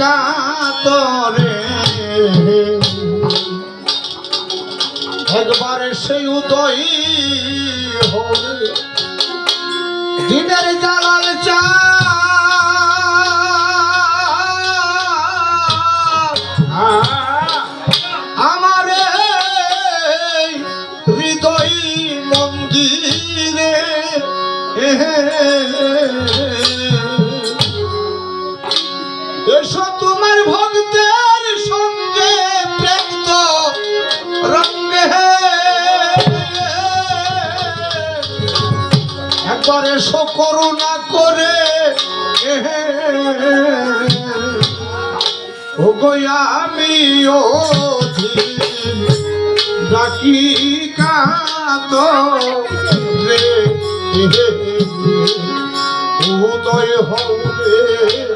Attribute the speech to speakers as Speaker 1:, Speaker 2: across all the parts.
Speaker 1: কাতরে একবার সেই উদয় হলে দিনের জাল আমার সঙ্গে প্রেম রঙ্গে একবারে সকরুণা করে। ও আমি ও ডাকি কাত রে। উদয় হরে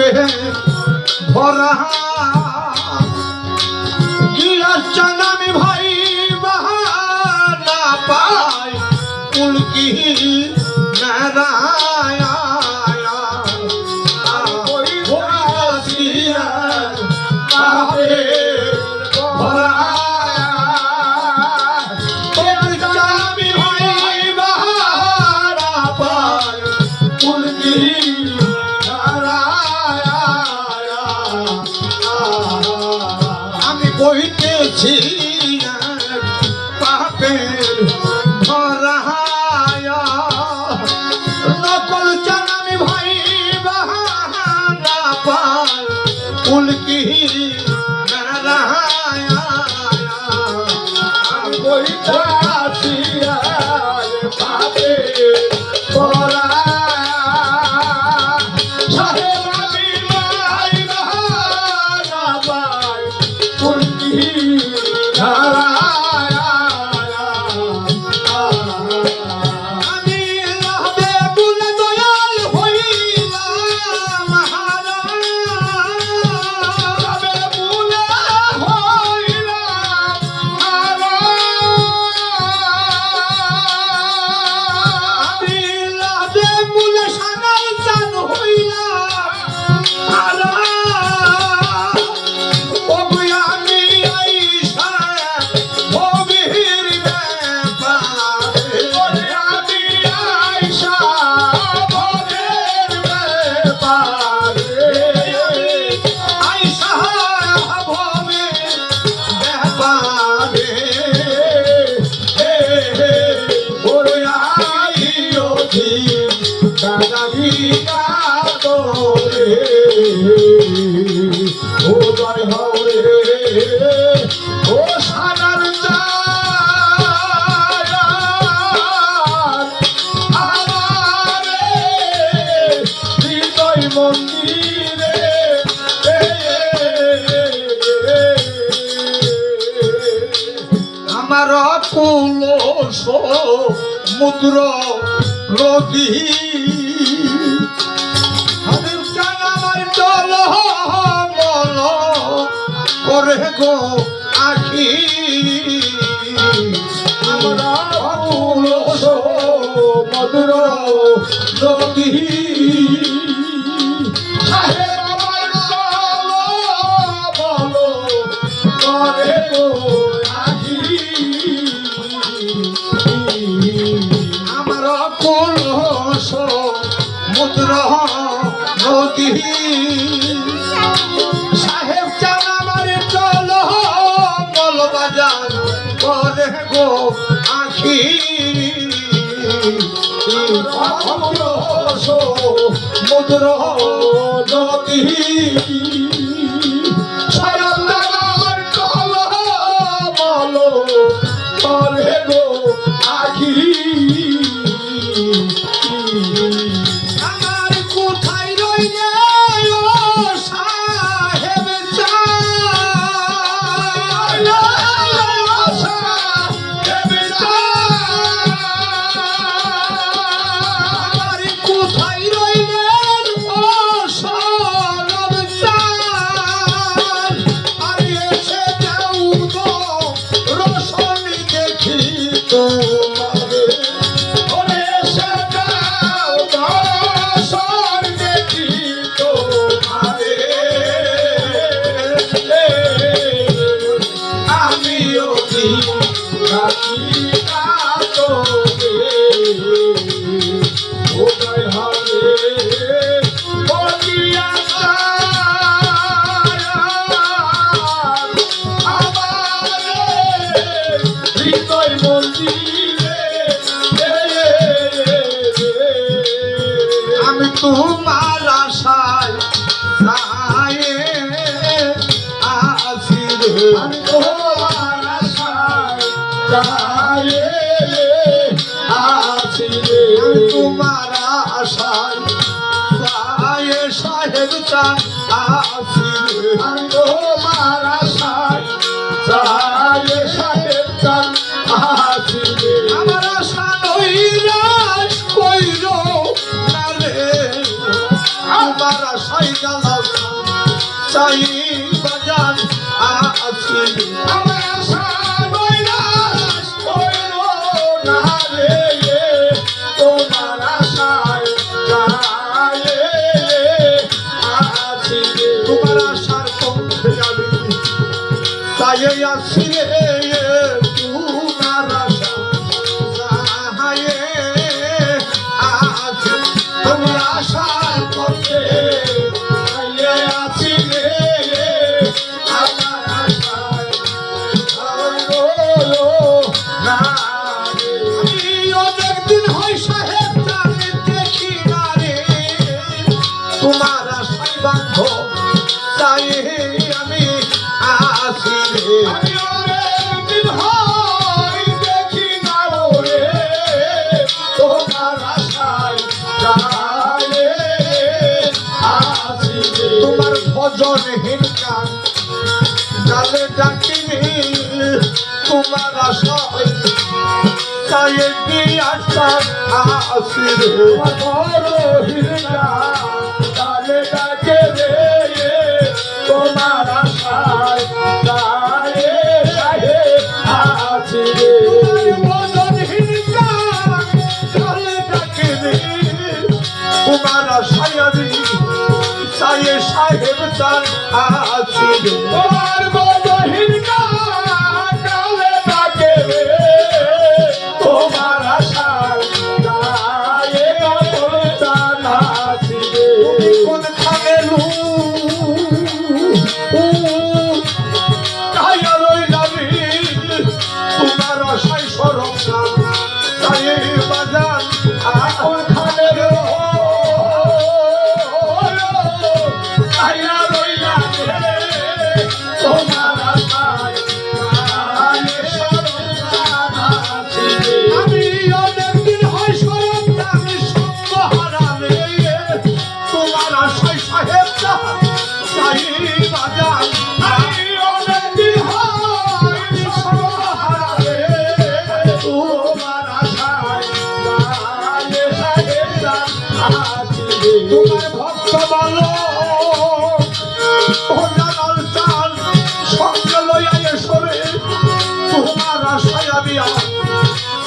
Speaker 1: পুষ্পে ভরা
Speaker 2: कोई আকুল সমুদ্র রবি। করে গো আখি। মধুর মধুর নদী দেবতা তোমার আশায় চায় সাহেব চান
Speaker 1: আসিবে
Speaker 2: আমার আশা নইরা কইর না রে। আমার আশায় জানা চাই
Speaker 1: তোমার
Speaker 2: আশার কমতে আমি। তাই আসি রে নজর হিরকান জালে ডাকিনি তোমার আশা হইতে তাই কি
Speaker 1: আশা আসির হিরকান সন্তান আসিল তোমার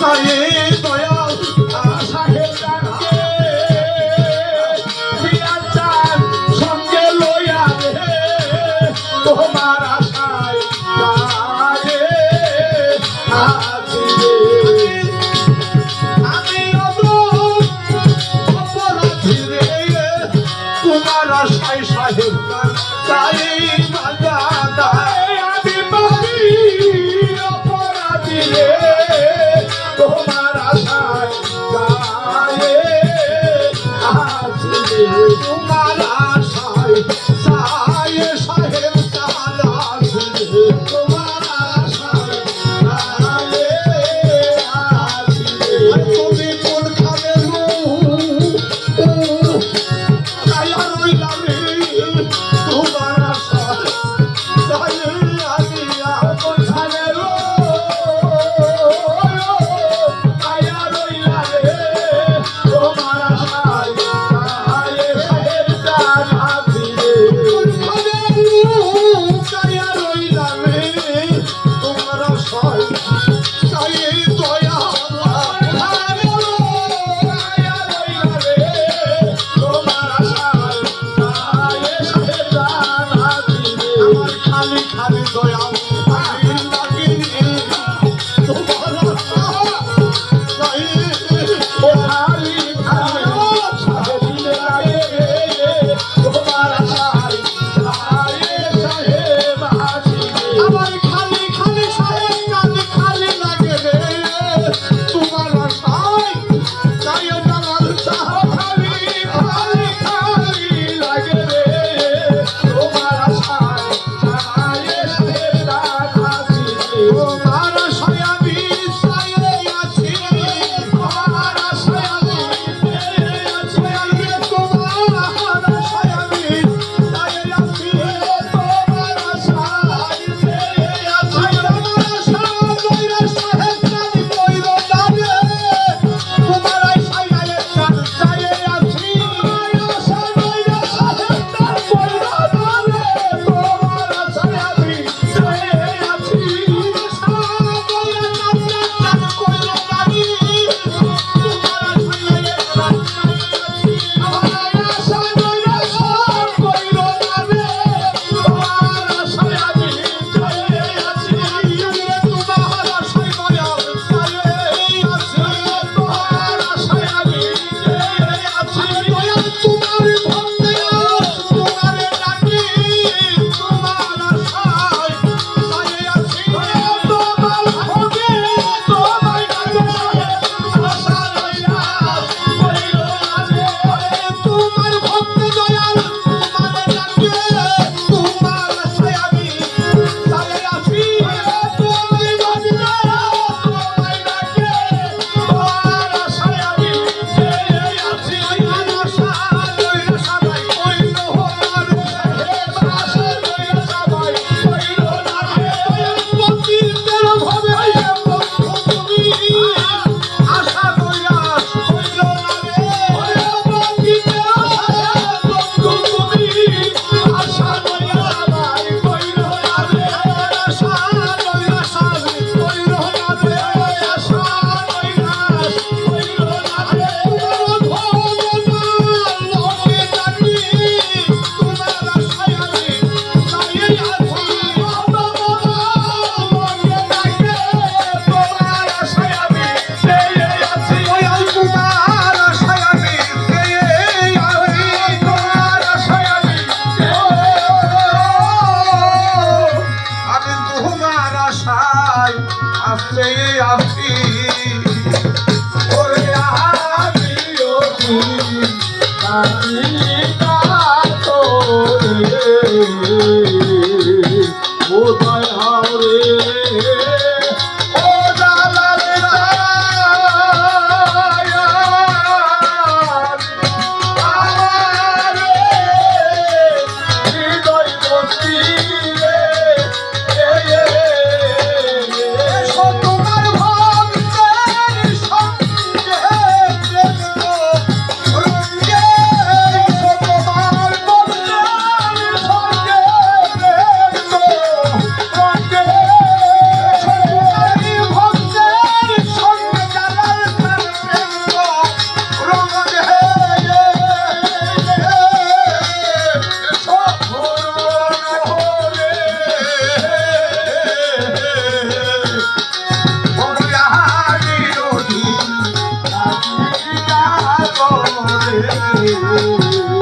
Speaker 1: আশায়
Speaker 2: দয়াল
Speaker 1: আশায় সঙ্গে লইয়া রে, তোমার আশায়
Speaker 2: আমি অপরাধী রে, তোমার
Speaker 1: আশায়
Speaker 2: সাহেব চাই
Speaker 1: তোমার আশায় সাহে সাহেব
Speaker 2: চালাস তোমার
Speaker 1: Thank you.